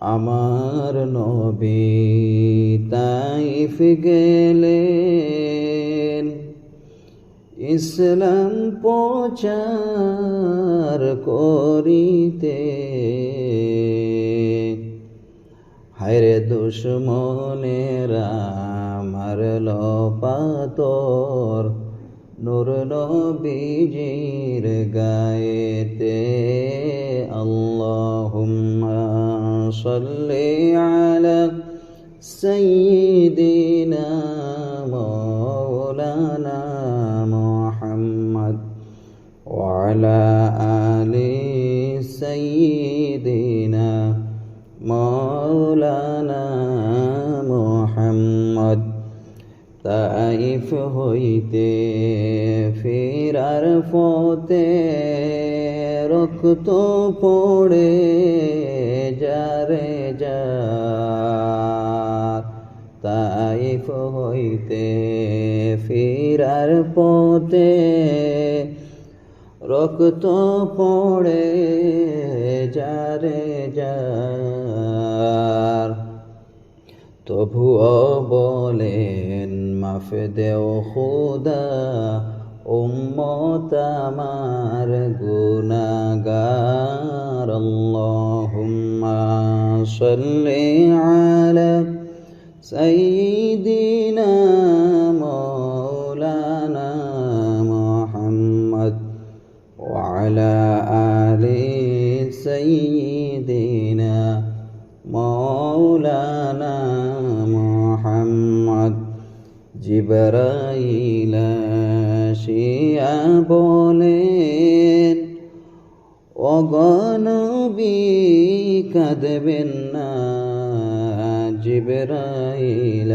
আমার নবী তাইফ গেলেন। ইসলাম প্রচার করিতে। হায়রে দুশ্মনেরা মারল পাতর নূর নবীজির গায়েতে। আল্লাহুম্মা সাল্লি আলা সাইয়্যিদিনা মাওলানা মুহাম্মদ وعلى آل سيدنا مولانا محمد তাইফ হইতে ফিরার পথে রক্ত পড়ে হইতে ফিরার পথে রক্ত পড়ে যারে যার। তবুও বলেন, মাফ দেও খুদা, উম্মত আমার গুনাগার। আল্লাহুম্মা সাল্লি আলা সাইয়্যিদিনা سيدنا مولانا محمد জিবরাইল শিয়া বলেন অগনবী কাঁদবেন না জিবরাইল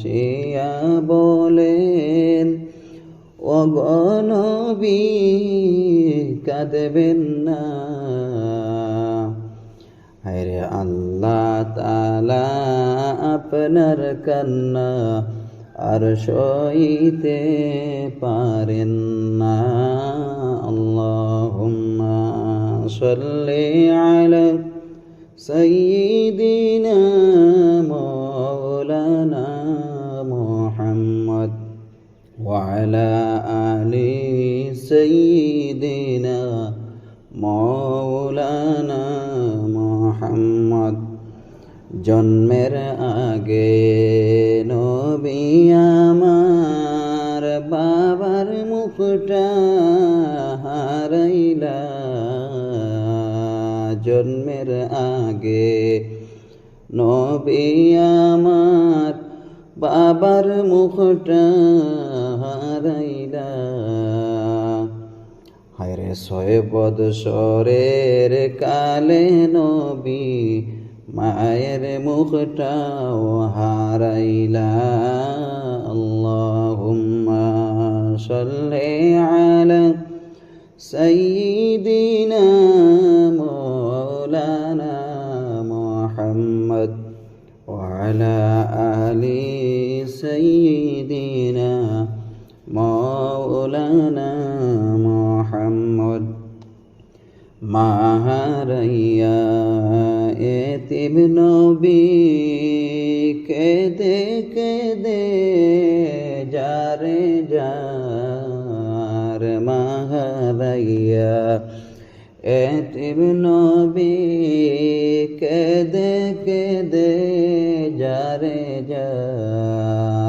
শিয়া বলেন অগনবী কাঁদবেন না। হরে আল্লাহ তালা আপনার কান্না আর সইতে পারেন না। আল্লাহুম্মা সাল্লি আলা সাইয়্যিদিনা মাওলানা وعلى آل سيدنا مولانا محمد জন্মের আগে নবী আমার বাবার মুখটা হারাইলা জন্মের আগে নবী আমার বাবার মুখটা লাগাইলা হায়রে ছয় বৎসরের কালে নবী মায়ের মুখটাও হারাইলা আল্লাহুম্মা সাল্লি আলা সাইয়্যিদিনা মাওলানা মুহাম্মদ ওয়া আলা আলি সাইয়্যিদিনা মাওলানা মোহাম্মদ মাহারাইয়া এতিম নবী কেদে কেদে যারে যার মাহারাইয়া এতিম নবী কেদে কেদে যারে যার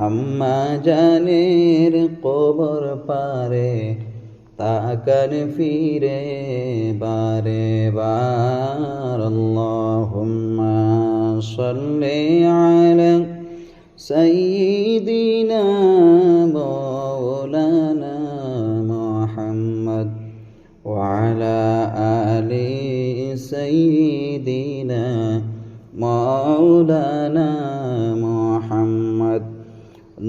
আম্মা জানের কবর পারে তাকার ফিরে বারে বার আল্লাহুম্মা সাল্লি আলা সাইয়্যিদিনা মাওলানা মুহাম্মদ ওয়া আলা আলি সাইয়্যিদিনা মাওলানা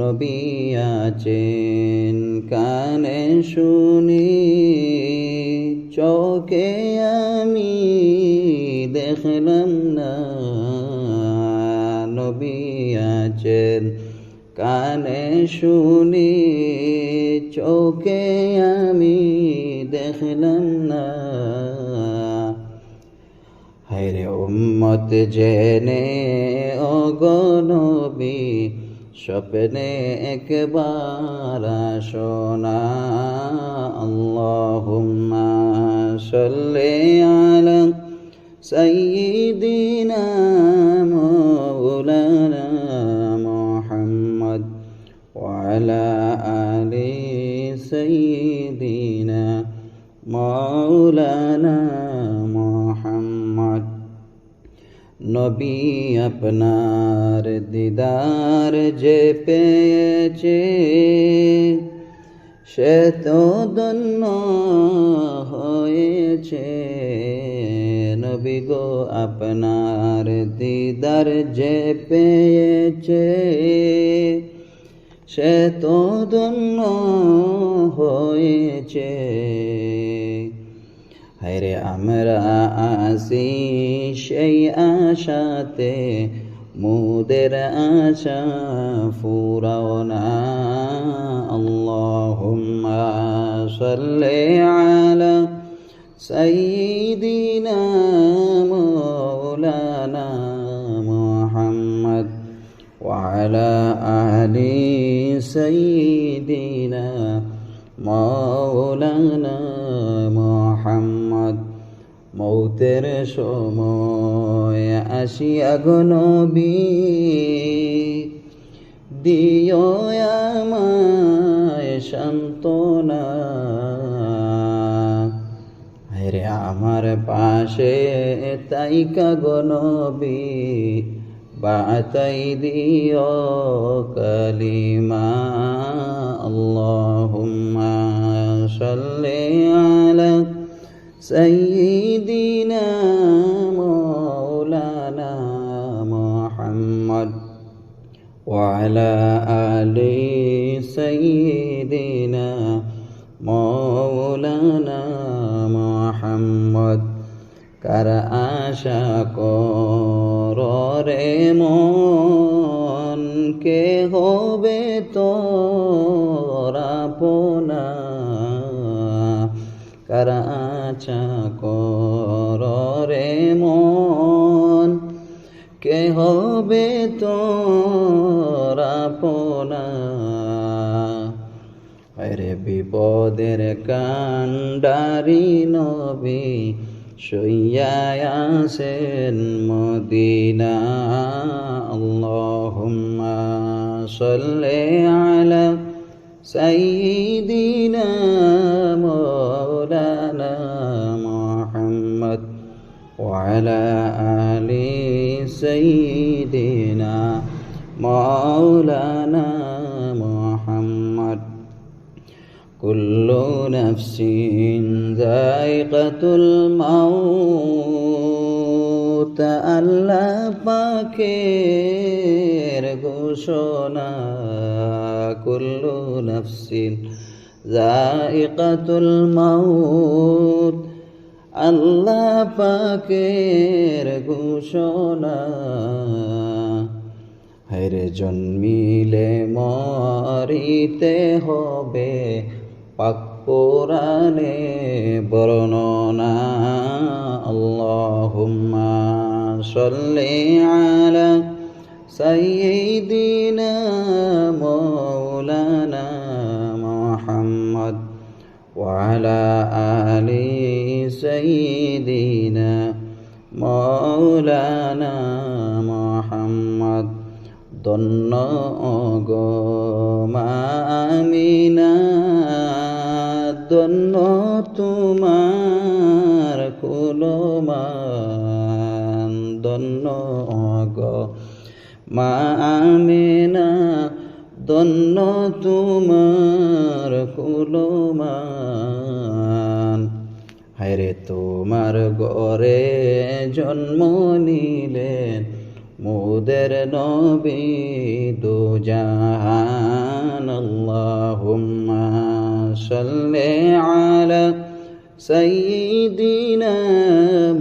নবী আছেন, কানে শুনি, চোখে আমি দেখলাম না। নবী আছেন, কানে শুনি, চোখে আমি দেখলাম না। হায়রে উম্মত জেনে অগনবী স্বপ্নে একবার সোনা আল্লাহুম্মা সাল্লি আলা সাইয়্যিদিনা মাওলানা মুহাম্মদ ওয়া আলা আলি সাইয়্যিদিনা মাওলানা নবী আপনার দিদার যে পেয়েছে, সে তো ধন্য হয়েছে। নবী গো আপনার দিদার যে পেয়েছে, সে তো ধন্য হয়েছে। هر امرا آسی شی مودر آشا فوراونا اللهم صل على سيدنا مولانا محمد وعلى آل سيدنا مولانا محمد মৌতের সময় আসিয়া গনবী দিও আমায় সান্ত্বনা। হেরে আমার পাশে তাইকা গনবী বাতাই দিও কালিমা। আল্লাহুম্মা সাল্লি আলা সাইয়্যিদিনা মাওলানা মুহাম্মদ وعلى آل سيدنا مولانا محمد কার আশা করে আশা করে মন। কে হবে তোরা পোনা আরে বিপদের কান্ডারি নবী শయ్যায়াসেন মদিনা। আল্লাহুম্মা সাল্লি আলা সাইয়্যিদিনা وعلى آل سيدنا مولانا محمد كل نفس ذائقة الموت আল্লাহ পাকের ঘোষণা কুল্লু নফসিন জাইকাতুল মাউত আল্লাহ পাকের ঘোষণা। হরে জন্মিলে মরিতে হবে পাক কোরআনে বর্ণনা। আল্লাহুম্মা সাল্লি আলা সাইয়্যিদিনা মাওলানা মুহাম্মদ ওয়া আলা আলি سيدنا مولانا محمد ধন্য গো মামিনা ধন্য তোমার কুলমান ধন্য গো মামিনা ধন্য তোমার কুলমান হায়রে তোমার গরে জন্ম নিলেন মুদের নবী দু জাহান আল্লাহুম্মা সাল্লি আলা সাইয়্যিদিনা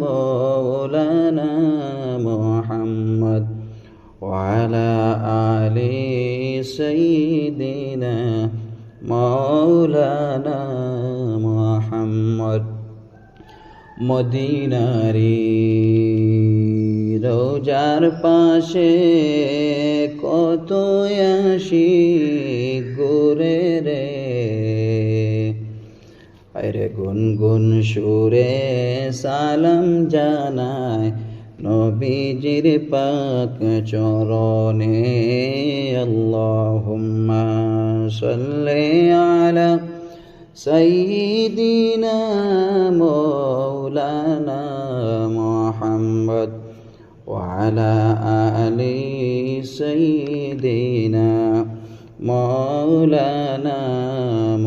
মাওলানা মুহাম্মদ وعلى آل سيدنا مولانا محمد মদিনারি। রোজার পাশে কত আসি গোরে রে। আরে গুনগুন সুরে সালাম জানায় নবীজির পাক চরণে। আল্লাহুম্মা সাল্লি আলা সাইয়্যিদিনা মাওলানা মুহাম্মদ وعلى آل سيدنا مولانا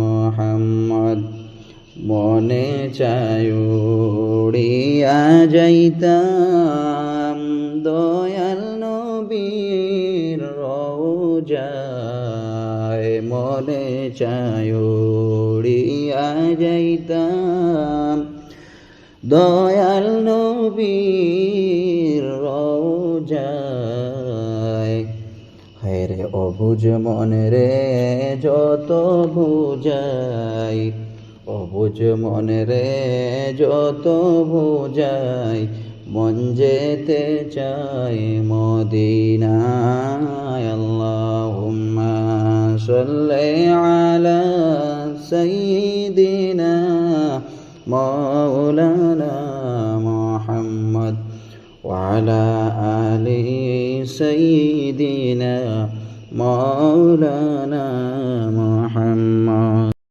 محمد মনে চায়ুড়িয়া যাইতাম দয়াল নবীর রোজায় মনে চায়ুড়িয়া যাইতাম দয়াল নবীর রোজায় হায়রে অবুজ মনে রে, যত বুঝাই। অবুজ মনে রে, যত বুঝাই। মন যেতে চাই মদিনায়, আল্লাহুম্মা সাল্লি